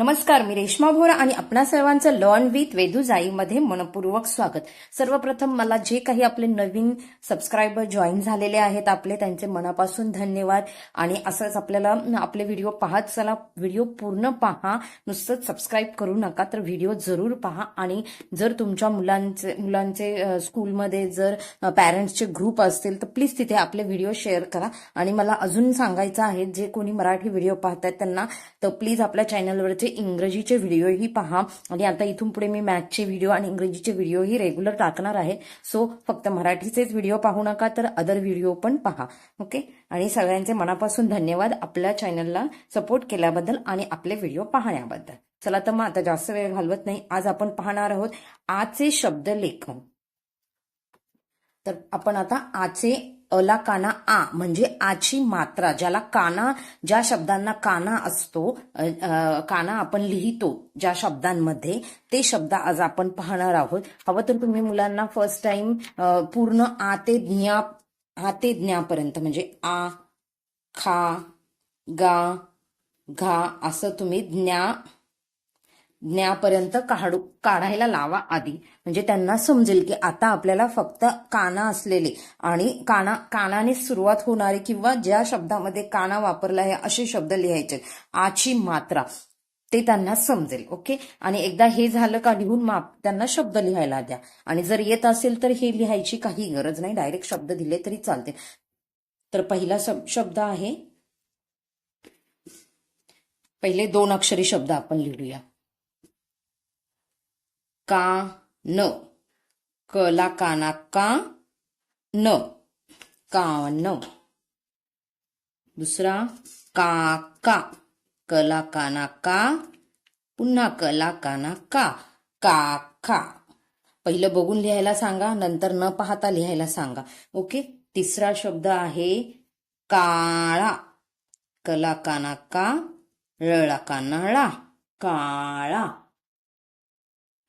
नमस्कार मी रेश्मा भोरा आणि आपणा सर्वांचं लर्न विथ वेदुजाईमध्ये मनपूर्वक स्वागत. सर्वप्रथम मला जे काही आपले नवीन सबस्क्रायबर जॉईन झालेले आहेत आपले त्यांचे मनापासून धन्यवाद. आणि असंच आपल्याला आपले व्हिडिओ पाहत चला. व्हिडिओ पूर्ण पहा. नुसतंच सबस्क्राईब करू नका तर व्हिडिओ जरूर पहा. आणि जर तुमच्या मुलांचे मुलांचे स्कूलमध्ये जर पॅरेंट्सचे ग्रुप असतील तर प्लीज तिथे आपले व्हिडिओ शेअर करा. आणि मला अजून सांगायचं आहे जे कोणी मराठी व्हिडिओ पाहत आहेत त्यांना तर प्लीज आपल्या चॅनलवरचे इंग्रजीचे व्हिडिओही पहा. आणि आता इथून पुढे मी मॅथचे व्हिडिओ आणि इंग्रजीचे व्हिडिओही रेग्युलर टाकणार आहे. सो फक्त मराठीचेच व्हिडिओ पाहू नका तर अदर व्हिडिओ पण पहा. ओके आणि सगळ्यांचे मनापासून धन्यवाद आपल्या चॅनलला सपोर्ट केल्याबद्दल आणि आपले व्हिडिओ पाहण्याबद्दल. चला तर मग आता जास्त वेळ घालवत नाही. आज आपण पाहणार आहोत आचे शब्द लेखन. तर आपण आता आचे अला काना आ म्हणजे आची मात्रा ज्याला काना ज्या शब्दांना काना असतो काना आपण लिहितो ज्या शब्दांमध्ये ते शब्द आज आपण पाहणार आहोत. हवं तर तुम्ही मुलांना फर्स्ट टाइम पूर्ण आ ते ज्ञा आ ते ज्ञापर्यंत म्हणजे आ खा गा घा असं तुम्ही ज्ञा ज्ञापर्यंत काढू काढायला लावा आधी. म्हणजे त्यांना समजेल की आता आपल्याला फक्त काना असलेले आणि काना कानाने सुरुवात होणारे किंवा ज्या शब्दामध्ये काना वापरला आहे असे शब्द लिहायचे. आची मात्रा. ते त्यांना समजेल ओके? आणि एकदा हे झालं का लिहून माप त्यांना शब्द लिहायला द्या. आणि जर येत असेल तर हे लिहायची काही गरज नाही. डायरेक्ट शब्द दिले तरी चालते. तर पहिला शब्द आहे. पहिले दोन अक्षरी शब्द आपण लिहूया. का न कला काना. का न. का न दुसरा का का कला काना का पुन्हा कला काना का का का पहिलं बघून लिहायला सांगा नंतर न पाहता लिहायला सांगा. ओके? तिसरा शब्द आहे काळा. कला काना का रळा कानाळा काळा.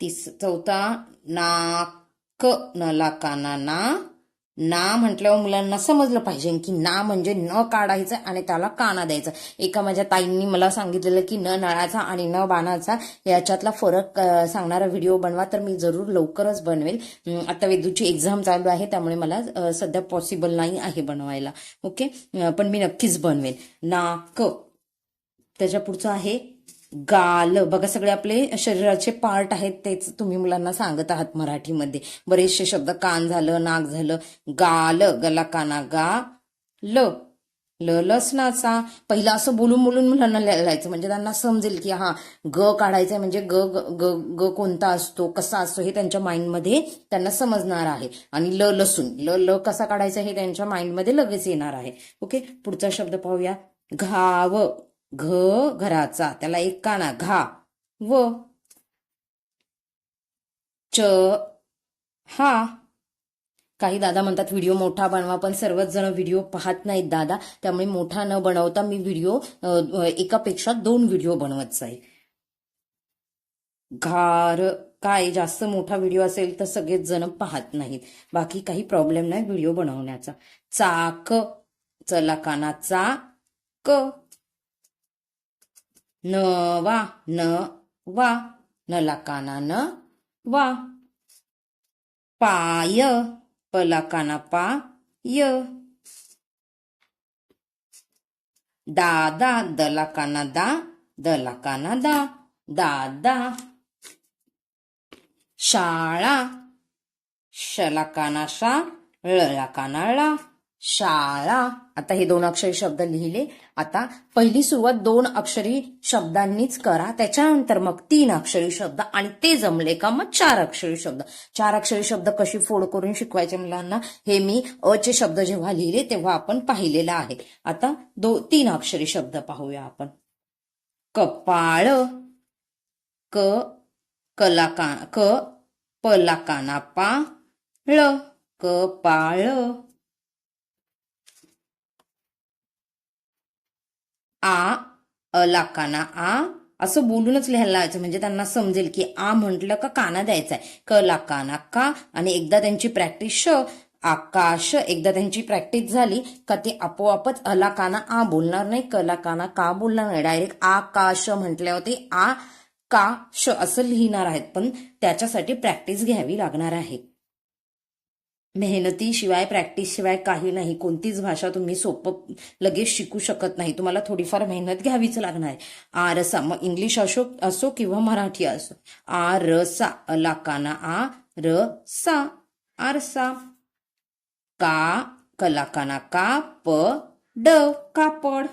तिस चौथा नाक नला काना ना. ना म्हटल्यावर मुलांना समजलं पाहिजे की ना म्हणजे न काढायचं आणि त्याला काना द्यायचं. एका माझ्या ताईंनी मला सांगितलेलं की न नळाचा आणि न बाणाचा याच्यातला फरक सांगणारा व्हिडिओ बनवा तर मी जरूर लवकरच बनवेल. आता वेदूची एक्झाम चालू आहे त्यामुळे मला सध्या पॉसिबल नाही आहे बनवायला. ओके? पण मी नक्कीच बनवेल. नाक. त्याच्या पुढचं आहे गाल बघा सगळे आपले शरीराचे पार्ट आहेत तेच तुम्ही मुलांना सांगत आहात मराठीमध्ये. बरेचसे शब्द कान झालं नाक झालं गाल गला काना गा ल ल लसणाचा. पहिला असं बोलून बोलून मुलांना लिहायचं म्हणजे त्यांना समजेल की हा ग काढायचा म्हणजे ग ग ग ग कोणता असतो कसा असतो हे त्यांच्या माइंडमध्ये त्यांना समजणार आहे. आणि ल लसून ल ल कसा काढायचा हे त्यांच्या माइंडमध्ये लगेच येणार आहे. ओके? पुढचा शब्द पाहूया. घाव. घ घराचा त्याला एक काना घा. व च हा. काही दादा म्हणतात व्हिडिओ मोठा बनवा पण सर्वच जण व्हिडिओ पाहत नाहीत दादा. त्यामुळे मोठा न बनवता मी व्हिडिओ एकापेक्षा दोन व्हिडिओ बनवत जाईल. घार काय? जास्त मोठा व्हिडिओ असेल तर सगळेच जण पाहत नाहीत. बाकी काही प्रॉब्लेम नाही व्हिडिओ बनवण्याचा. चाक चला कानाचा क. न वा न वा नलाकाना न वा. पाय पला काना पा य. दादा दला काना दा दला काना दा दादा शाळा शला काना शा ळला काना ळा. शाळा. आता हे दोन अक्षरी शब्द लिहिले. आता पहिली सुरुवात दोन अक्षरी शब्दांनीच करा. त्याच्यानंतर मग तीन अक्षरी शब्द आणि ते जमले का मग चार अक्षरी शब्द. चार अक्षरी शब्द कशी फोड करून शिकवायचे मुलांना? हे मी अ चे शब्द जेव्हा लिहिले तेव्हा आपण पाहिलेलं आहे. आता दो तीन अक्षरी शब्द पाहूया आपण. कपाळ क कलाका क पलाकाना पा कपाळ. आ अला काना आ असं बोलूनच लिहायला लावायचं. म्हणजे त्यांना समजेल की आ म्हटलं का काना द्यायचा आहे क ला काना का आणि एकदा त्यांची प्रॅक्टिस श आकाश एकदा त्यांची प्रॅक्टिस झाली का ते आपोआपच अला काना आ बोलणार नाही. कला काना का बोलणार नाही. डायरेक्ट आकाश म्हटल्यावरती आ का श असं लिहिणार आहेत. पण त्याच्यासाठी प्रॅक्टिस घ्यावी लागणार आहे. मेहनतीशिवाय प्रॅक्टिसशिवाय काही नाही. कोणतीच भाषा तुम्ही सोपं लगेच शिकू शकत नाही. तुम्हाला थोडीफार मेहनत घ्यावीच लागणार. आहे आरसा. मग इंग्लिश असो असो किंवा मराठी असो. आ र सा आ र सा आरसा. का कलाकाना. का प ड कापड.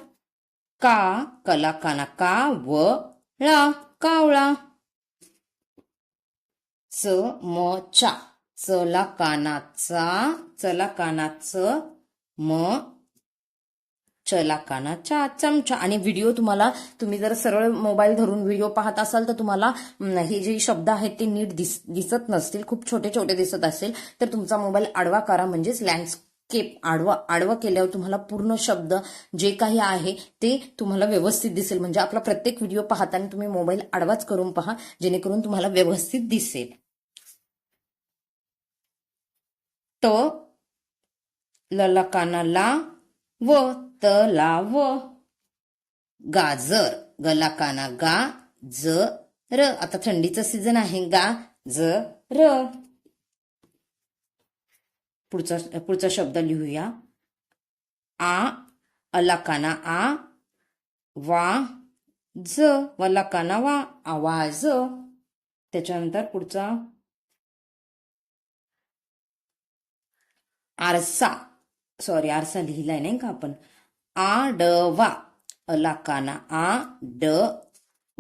का कलाकाना. का व ळा कावळा. च म चा. चला कानाचा चला कानाच म चला कानाचा चमचा. आणि व्हिडिओ तुम्हाला तुम्ही जर सरळ मोबाईल धरून व्हिडिओ पाहत असाल तर तुम्हाला हे जे शब्द आहेत ते नीट दिस दिसत नसतील. खूप छोटे छोटे दिसत असेल तर तुमचा मोबाईल आडवा करा. म्हणजेच लँडस्केप आडवा आडवा केल्यावर तुम्हाला पूर्ण शब्द जे काही आहे ते तुम्हाला व्यवस्थित दिसेल. म्हणजे आपला प्रत्येक व्हिडिओ पाहताना तुम्ही मोबाईल आडवाच करून पहा जेणेकरून तुम्हाला व्यवस्थित दिसेल. त ललकाना ला व त ला व. गाजर गलाकाना गा ज र. आता थंडीचं सीझन आहे गा ज र. पुढचा पुढचा शब्द लिहूया. आ अलाकाना आ वा ज वलाकाना वा आवाज. त्याच्यानंतर पुढचा आरसा. सॉरी आरसा लिहिलाय नाही का आपण? आ ड वा अलाकाना आ ड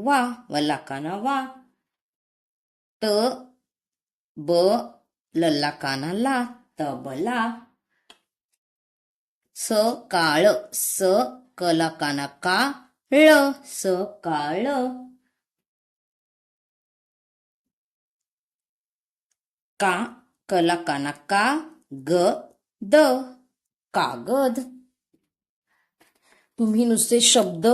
वा. वलाकाना वा त ब लल्लाकाना ला. तबला. स काळ स कलाकाना का. ळ स काळ का. कलाकाना का. ग. द कागद. तुम्ही नुसते शब्द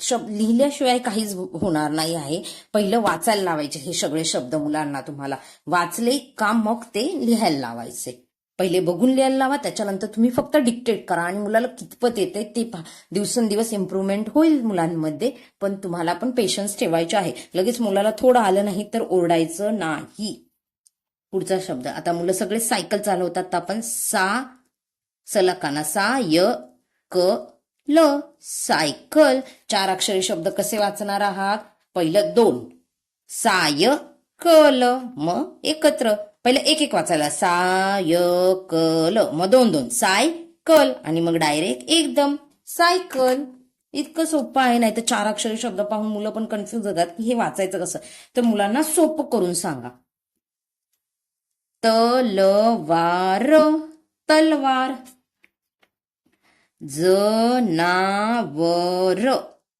शब्द लिहिल्याशिवाय काहीच होणार नाही आहे. पहिलं वाचायला लावायचे हे सगळे शब्द मुलांना तुम्हाला. वाचले का मग ते लिहायला लावायचे. पहिले बघून लिहायला लावा त्याच्यानंतर तुम्ही फक्त डिक्टेट करा आणि मुलाला कितपत येते ते पहा. दिवसेंदिवस इम्प्रूव्हमेंट होईल मुलांमध्ये पण तुम्हाला पण पेशन्स ठेवायचे आहे. लगेच मुलाला थोडं आलं नाही तर ओरडायचं नाही. पुढचा शब्द. आता मुलं सगळे सायकल चालवतात तर आपण सा सलकाना सा य क ल सायकल. चार अक्षरी शब्द कसे वाचणार आहात? पहिलं दोन. साय कल मग एकत्र. पहिलं एक एक वाचायला. साय कल मग दोन दोन. सायकल. आणि मग डायरेक्ट एकदम. सायकल. इतकं सोपं आहे नाही तर चार अक्षरी शब्द पाहून मुलं पण कन्फ्युज होतात की हे वाचायचं कसं. तर मुलांना सोपं करून सांगा. तलवार तलवार। जनावर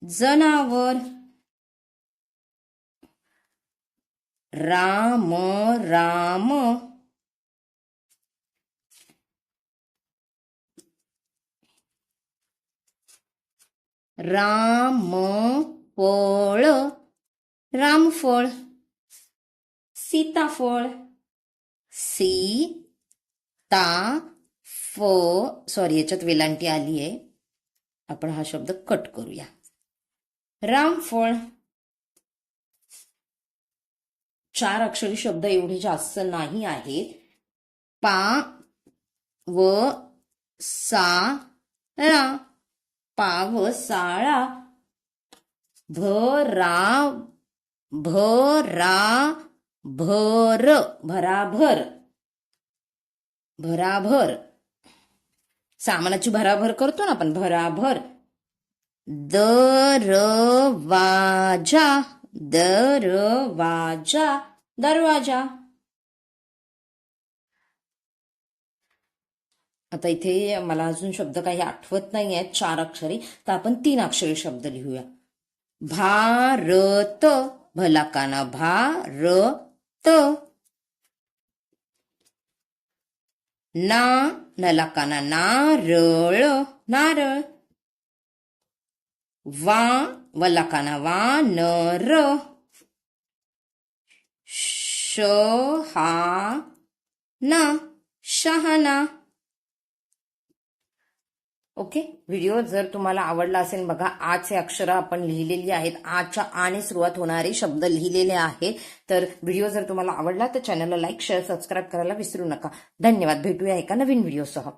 जनावर। राम राम। राम फळ रामफळ। सीताफळ। सी ता फ सॉरी याच्यात वेलांटी आली आहे. आपण हा शब्द कट करूया. रामफळ. चार अक्षरी शब्द एवढे जास्त नाही आहेत. पा व सा ळा व साळा भ रा भ रा भर भराभर. भराभर. सामानाची भराभर करतो ना आपण भराभर. दरवाजा दरवाजा दरवाजा. आता इथे मला अजून शब्द काही आठवत नाही आहेत चार अक्षरी. तर आपण तीन अक्षरी शब्द लिहूया. भारत भलाकाना त ना नलाकाना नारळ नारळ. वा वलाकाना वानर श हा ना शहाणा ओके? व्हिडिओ जर तुम्हाला आवडला असेल बघा आचे अक्षरं आपण लिहिलेली आहेत. आच्या आने सुरुवात होणारे शब्द लिहिलेले आहेत. तर व्हिडिओ जर तुम्हाला आवडला तर चॅनलला लाईक शेअर सबस्क्राईब करायला विसरू नका. धन्यवाद. भेटूया एका नवीन व्हिडिओसह.